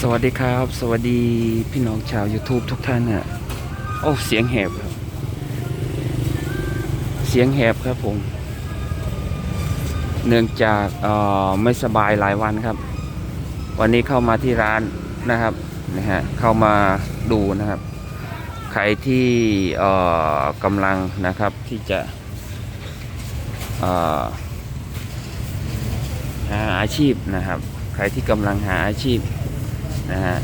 สวัสดีครับ สวัสดีพี่น้องชาว YouTube ทุกท่านน่ะโอ้เสียงแหบครับ เสียงแหบครับผม เนื่องจากเอ่อไม่สบายหลายวันครับ วันนี้เข้ามาที่ร้านนะครับนะฮะเข้ามาดูนะครับ ใครที่เอ่อกำลังนะครับที่จะเอ่อหาอาชีพนะครับ ใครที่กำลังหาอาชีพ นะฮะ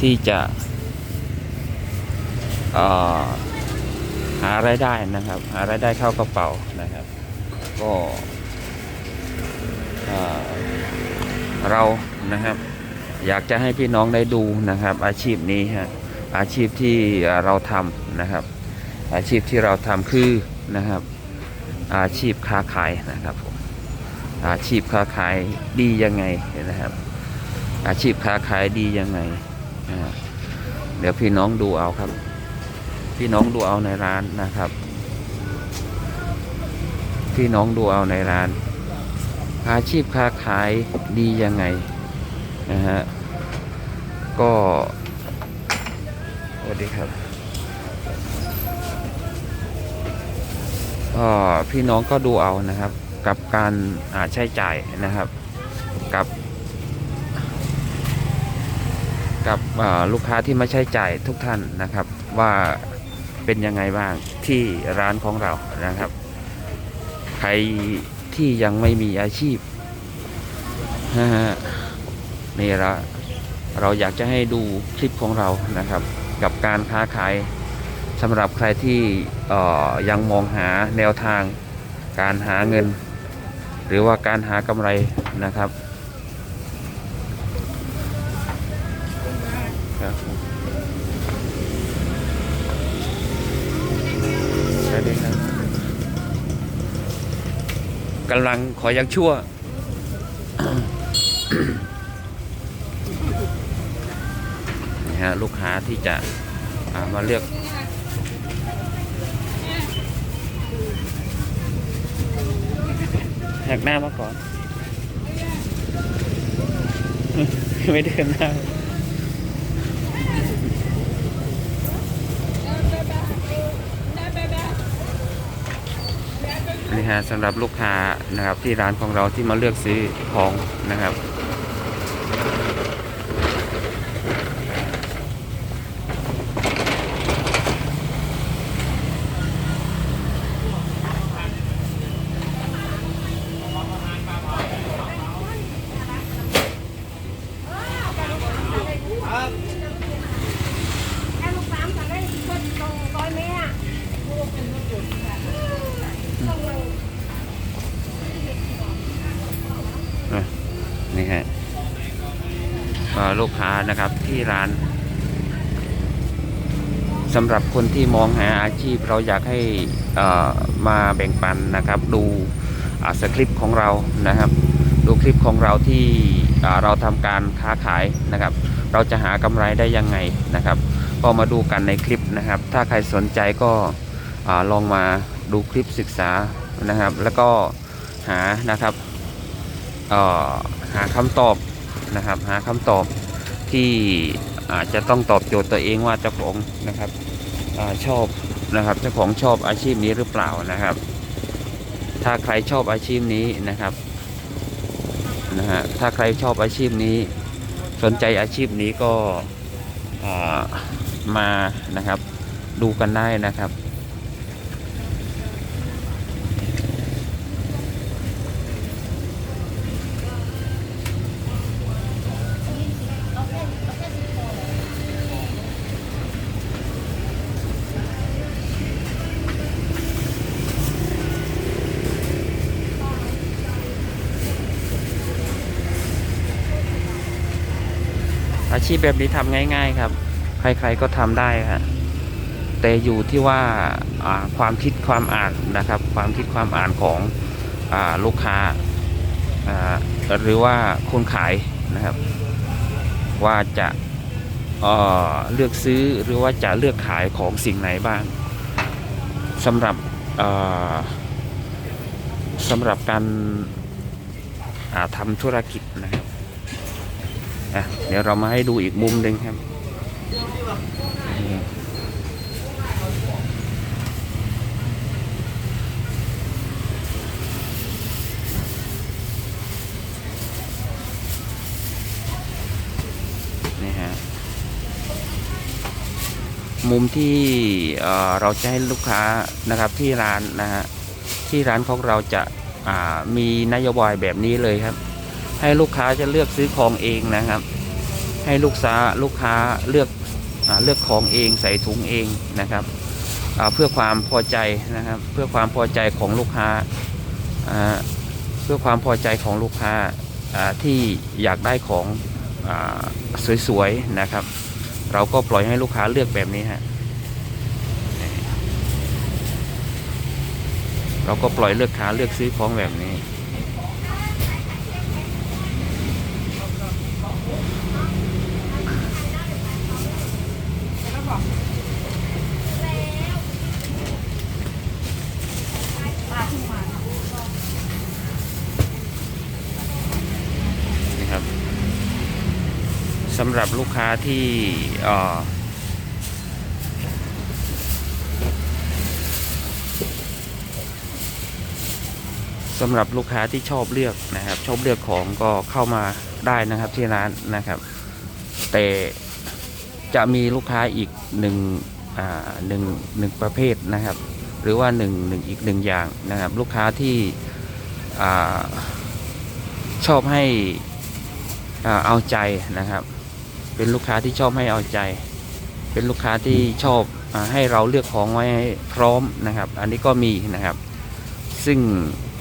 ที่จะหารายได้นะครับ หารายได้เข้ากระเป๋านะครับ ก็เรานะครับอยากจะให้พี่น้องได้ดูนะครับ อาชีพนี้ฮะอาชีพที่เราทำนะครับ อาชีพที่เราทำคือนะครับ อาชีพค้าขายนะครับผมอาชีพค้าขายดียังไงนะครับ อาชีพค้าขายดียังไงเดี๋ยวพี่น้องดูเอาครับ พี่น้องดูเอาในร้านนะครับ พี่น้องดูเอาในร้าน อาชีพค้าขายดียังไงนะฮะก็สวัสดีครับก็พี่น้องก็ดูเอานะครับ กับการใช้จ่ายนะครับ กับ กับลูกค้าที่มาใช้จ่ายทุกท่านนะครับว่าเป็นยังไงบ้างที่ร้านของเรานะครับ ใครที่ยังไม่มีอาชีพนี่ละเราอยากจะให้ดูคลิปของเรานะครับ กับการค้าขายสำหรับใครที่ยังมองหาแนวทางการหาเงิน หรือว่าการหากำไรนะครับ กำลังขอยังชั่ว นี่ฮะลูกค้าที่จะามาเลือกหักหน้ามาก่อน ไม่เดินหน้า นะฮะสำหรับลูกค้านะครับที่ร้านของเราที่มาเลือกซื้อของนะครับ แค่ลูกสามสั่งได้คนตรงร้อยเมตรอะ นี่ฮะเอ่อ ลูกค้านะครับที่ร้านสำหรับคนที่มองหาอาชีพเราอยากให้มาแบ่งปันนะครับ ดูสคริปต์ของเรานะครับ ดูคลิปของเราที่เราทำการค้าขายนะครับ เราจะหากำไรได้ยังไงนะครับ ก็มาดูกันในคลิปนะครับ ถ้าใครสนใจก็ลองมาดูคลิปศึกษานะครับ แล้วก็หานะครับหาคำตอบนะครับ หาคำตอบ ที่อาจจะต้องตอบโจทย์ตัวเองว่าเจ้าของนะครับอชอบนะครับเจ้าของชอบอาชีพนี้หรือเปล่านะครับ ถ้าใครชอบอาชีพนี้นะครับนะฮะถ้าใครชอบอาชีพนี้ สนใจอาชีพนี้ก็มานะครับ ดูกันได้นะครับ ชีพแบบนี้ทำง่าย ๆ ครับ ใครๆก็ทำได้ครับแต่อยู่ที่ว่าความคิดความอ่านนะครับ ความคิดความอ่านของอลูกค้าหรือว่าคนขายนะครับ ว่าจะเเลือกซื้อหรือว่าจะเลือกขายของสิ่งไหนบ้างสำหรับสำหรับการาทำธุรกิจนะครับ อะเดี๋ยวเรามาให้ดูอีกมุมหนึ่งครับนี่ฮะมุมที่เออเราจะให้ลูกค้านะครับที่ร้านนะฮะที่ร้านของเราจะอ่ามีนโยบายแบบนี้เลยครับ ให้ลูกค้าจะเลือกซื้อของเองนะครับ ให้ลูกค้าลูกค้าเลือกอเลือกของเองใส่ถุงเองนะครับเพื่อความพอใจนะครับ เพื่อความพอใจของลูกค้าเพื่อความพอใจของลูกค้าที่อยากได้ของอสวยๆนะครับ เราก็ปล่อยให้ลูกค้าเลือกแบบนี้ฮะเราก็ปล่อยเลือกค้าเลือกซื้อของแบบนี้ำหรับลูกค้าที่สำหรับลูกค้าที่ชอบเลือกนะครับ ชอบเลือกของก็เข้ามาได้นะครับที่ร้านนะครับ แต่จะมีลูกค้าอีกหนึ่งหนึ่งหนึ่งประเภทนะครับ หรือว่าหนึ่งหนึ่งอีกหนึ่งอย่างนะครับ ลูกค้าที่อชอบให้เอาใจนะครับ เป็นลูกค้าที่ชอบให้เอาใจ เป็นลูกค้าที่ชอบอให้เราเลือกของไว้พร้อมนะครับ อันนี้ก็มีนะครับ ซึ่ง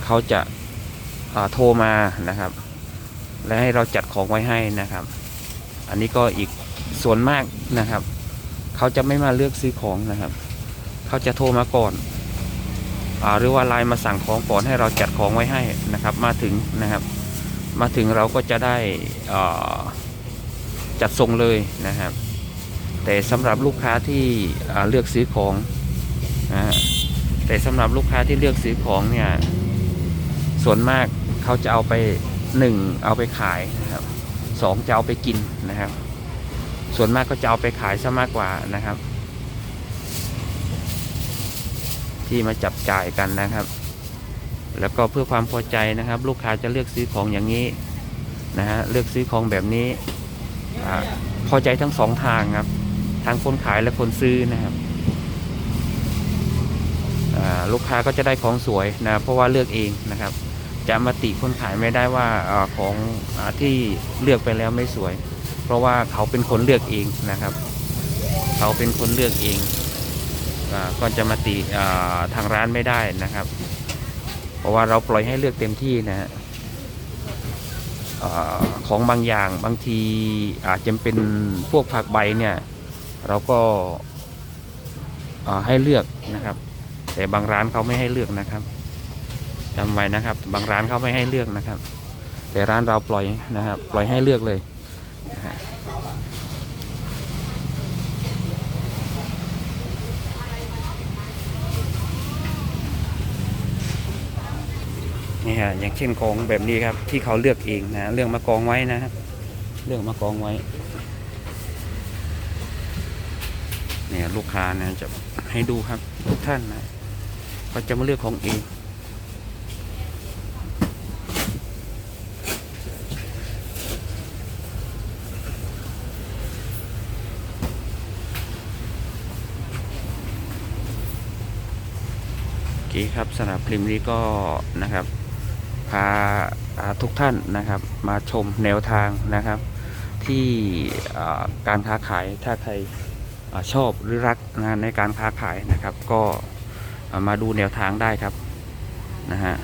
เขาจะาโทรมานะครับ และให้เราจัดของไว้ให้นะครับ อันนี้ก็อีกส่วนมากนะครับ เขาจะไม่มาเลือกซื้อของนะครับ เขาจะโทรมาก่อนอหรือว่าไลน์มาสั่งของก่อนให้เราจัดของไว้ให้นะครับ มาถึงนะครับ มาถึงเราก็จะได้อ่อ จัดส่งเลยนะครับ แต่สำหรับลูกค้าที่เลือกซื้อของนะแต่สำหรับลูกค้าที่เลือกซื้อของเนี่ยส่วนมากเขาจะเอาไปหนึ่งเอาไปขายนะครับสองจะเอาไปกินนะครับ ส่วนมากก็จะเอาไปขายซะมากกว่านะครับ ที่มาจับจ่ายกันนะครับ แล้วก็เพื่อความพอใจนะครับ ลูกค้าจะเลือกซื้อของอย่างนี้นะฮะเลือกซื้อของแบบนี้ อพอใจทั้งสองทางครับทั้งคนขายและคนซื้อนะครับลูกค้าก็จะได้ของสวยนะเพราะว่าเลือกเองนะครับ จะมาติคนขายไม่ได้ว่าอของอที่เลือกไปแล้วไม่สวย เพราะว่าเขาเป็นคนเลือกเองนะครับ เขาเป็นคนเลือกเองอาก็จะมาติทางร้านไม่ได้นะครับ เพราะว่าเราปล่อยให้เลือกเต็มที่นะฮะ อของบางอย่างบางทีอาจจะเป็นพวกผักใบเนี่ยเราก็ให้เลือกนะครับ แต่บางร้านเขาไม่ให้เลือกนะครับจำไว้นะครับ บางร้านเขาไม่ให้เลือกนะครับ แต่ร้านเราปล่อยนะครับ ปล่อยให้เลือกเลยนะฮะ นี่ฮะอย่างเช่นของแบบนี้ครับ ที่เขาเลือกเองนะเรื่องมากองไว้นะครับเรื่องมากองไว้เนี่ยลูกค้านะจะให้ดูครับทุกท่านนะเขาจะมาเลือกของเองคครับสำหรับคลิปนี้ก็นะครับาาทุกท่านนะครับ มาชมแนวทางนะครับ ที่การค้าขายถ้าใครอชอบหรือรักนะในการค้าขายนะครับ ก็มาดูแนวทางได้ครับนะฮะ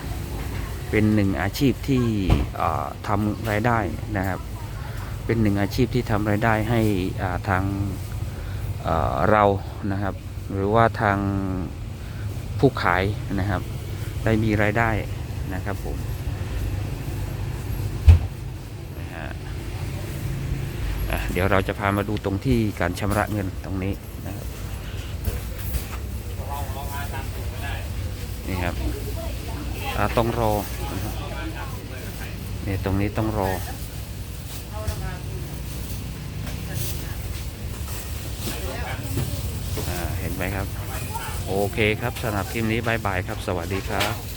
เป็นหนึ่งอาชีพที่ทำรายได้นะครับ เป็นหนึ่งอาชีพที่ทำรายได้ให้ทางเเรานะครับ หรือว่าทางผู้ขายนะครับ ได้มีรายได้นะครับผม เดี๋ยวเราจะพามาดูตรงที่การชำระเงินตรงนี้นะครับนี่ครับต้องรอเนี่ยตรงนี้ต้องรอเห็นไหมครับ โอเคครับสำหรับคลิปนี้บายบายครับ สวัสดีครับ